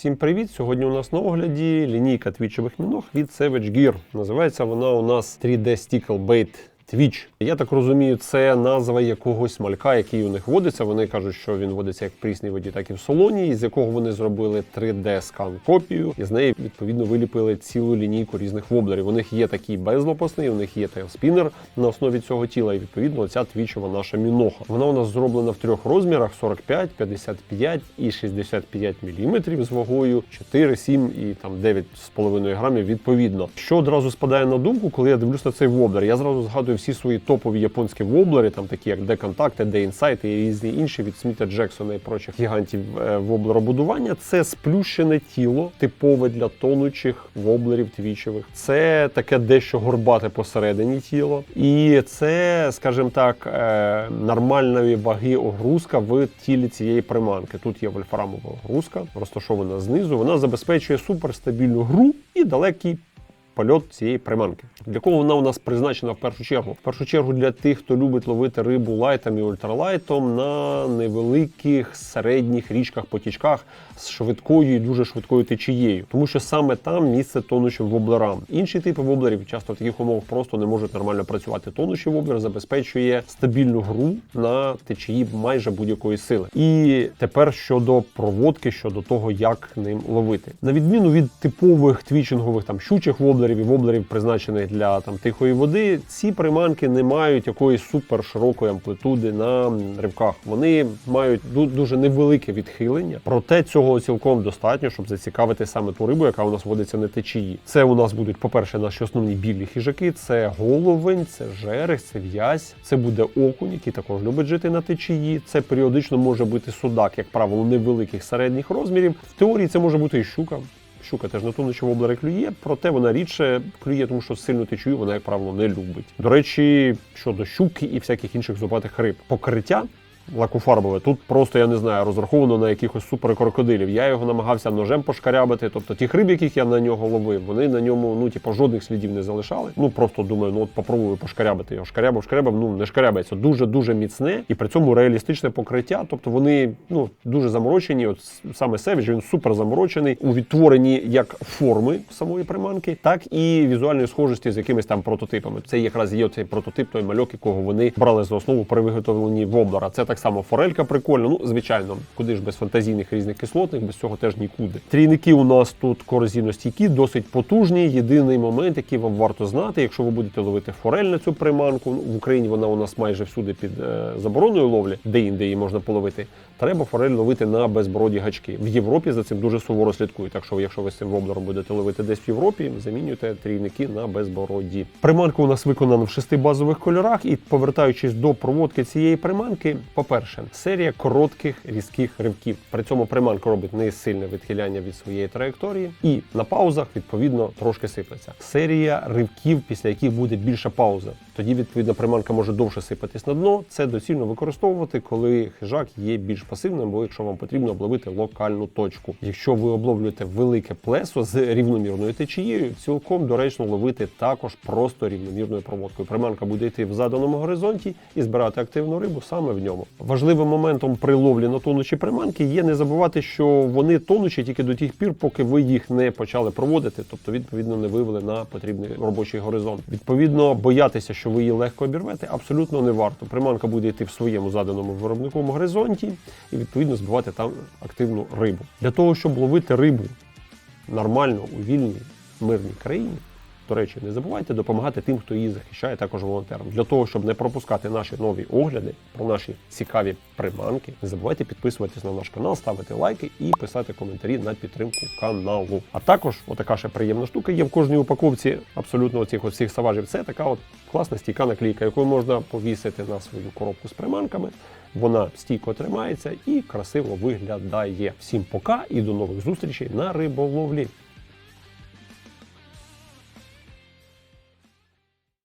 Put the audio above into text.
Всім привіт! Сьогодні у нас на огляді лінійка твічових міног від Savage Gear. Називається вона у нас 3D Stickle Bait Twitch. Я так розумію, це назва якогось малька, який у них водиться. Вони кажуть, що він водиться як в прісній воді, так і в солоні, з якого вони зробили 3D-скан копію, і з неї відповідно виліпили цілу лінійку різних воблерів. У них є такий безлопасний, у них є тейлспінер на основі цього тіла, і відповідно ця твічова наша міноха. Вона у нас зроблена в трьох розмірах: 45, 55 і 65 мм з вагою 4, 7 і там 9,5 грамів відповідно. Що одразу спадає на думку, коли я дивлюсь на цей воблер, я зразу згадую всі свої топові японські воблери, там такі як D-Contact, D-Insight і різні інші від Сміта Джексона і прочих гігантів е, воблеробудування. Це сплющене тіло, типове для тонучих воблерів твічевих. Це таке дещо горбате посередині тіло. І це, скажімо так, е, нормальної ваги огрузка в тілі цієї приманки. Тут є вольфрамова огрузка, розташована знизу. Вона забезпечує суперстабільну гру і далекий польот цієї приманки. Для кого вона у нас призначена в першу чергу? В першу чергу для тих, хто любить ловити рибу лайтом і ультралайтом на невеликих середніх річках, потічках з швидкою і дуже швидкою течією, тому що саме там місце тонучим воблерам. Інші типи воблерів часто в таких умовах просто не можуть нормально працювати. Тонучий воблер забезпечує стабільну гру на течії майже будь-якої сили. І тепер щодо проводки, щодо того, як ним ловити, на відміну від типових твічингових там щучих воблерів і воблерів, призначених для там тихої води, ці приманки не мають якоїсь супер широкої амплитуди на ривках. Вони мають дуже невелике відхилення, проте цього цілком достатньо, щоб зацікавити саме ту рибу, яка у нас водиться на течії. Це у нас будуть, по-перше, наші основні білі хижаки, це головень, це жерех, це в'язь, це буде окунь, який також любить жити на течії. Це періодично може бути судак, як правило, невеликих середніх розмірів. В теорії це може бути і щука. Щука теж на тонучі воблери клює, проте вона рідше клює, тому що сильно течію вона, як правило, не любить. До речі, щодо щуки і всяких інших зубатих риб, покриття. Лакофарбове тут просто я не знаю, розраховано на якихось суперкрокодилів. Я його намагався ножем пошкарябати. Тобто ті риб, яких я на нього ловив, вони на ньому ну типу, жодних слідів не залишали. Ну просто думаю, ну от попробую пошкарябати його. Шкарябав, шкарябав, ну не шкарябається. Дуже дуже міцне і при цьому реалістичне покриття. Тобто вони ну дуже заморочені. От саме Savage, він супер заморочений у відтворенні як форми самої приманки, так і візуальної схожості з якимись там прототипами. Це якраз є цей прототип, той мальок, якого вони брали за основу при виготовленні воблера. Це так само форелька прикольна. Ну, звичайно, куди ж без фантазійних різних кислотних, без цього теж нікуди. Трійники у нас тут корозійностійкі, досить потужні. Єдиний момент, який вам варто знати, якщо ви будете ловити форель на цю приманку, ну, в Україні вона у нас майже всюди під е, забороною ловлі, де інде її можна половити. Треба форель ловити на безбороді гачки. В Європі за цим дуже суворо слідкують. Так що, якщо ви з цим воблером будете ловити десь в Європі, замінюйте трійники на безбороді. Приманка у нас виконана в шести базових кольорах, і повертаючись до проводки цієї приманки, по-перше, серія коротких різких ривків. При цьому приманка робить не сильне відхиляння від своєї траєкторії, і на паузах відповідно трошки сиплеться. Серія ривків, після яких буде більша пауза. Тоді відповідно приманка може довше сипатись на дно. Це доцільно використовувати, коли хижак є більш пасивним, або якщо вам потрібно обловити локальну точку. Якщо ви обловлюєте велике плесо з рівномірною течією, цілком доречно ловити також просто рівномірною проводкою. Приманка буде йти в заданому горизонті і збирати активну рибу саме в ньому. Важливим моментом при ловлі на тонучі приманки є не забувати, що вони тонучі тільки до тих пір, поки ви їх не почали проводити, тобто відповідно не вивели на потрібний робочий горизонт. Відповідно, боятися, що ви її легко обірвете, абсолютно не варто. Приманка буде йти в своєму заданому виробниковому горизонті і відповідно збивати там активну рибу. Для того, щоб ловити рибу нормально у вільній мирній країні. До речі, не забувайте допомагати тим, хто її захищає, також волонтерам. Для того, щоб не пропускати наші нові огляди про наші цікаві приманки, не забувайте підписуватись на наш канал, ставити лайки і писати коментарі на підтримку каналу. А також отака ще приємна штука є в кожній упаковці абсолютно оцих всіх саважів. Це така от класна стійка наклейка, яку можна повісити на свою коробку з приманками. Вона стійко тримається і красиво виглядає. Всім пока і до нових зустрічей на риболовлі.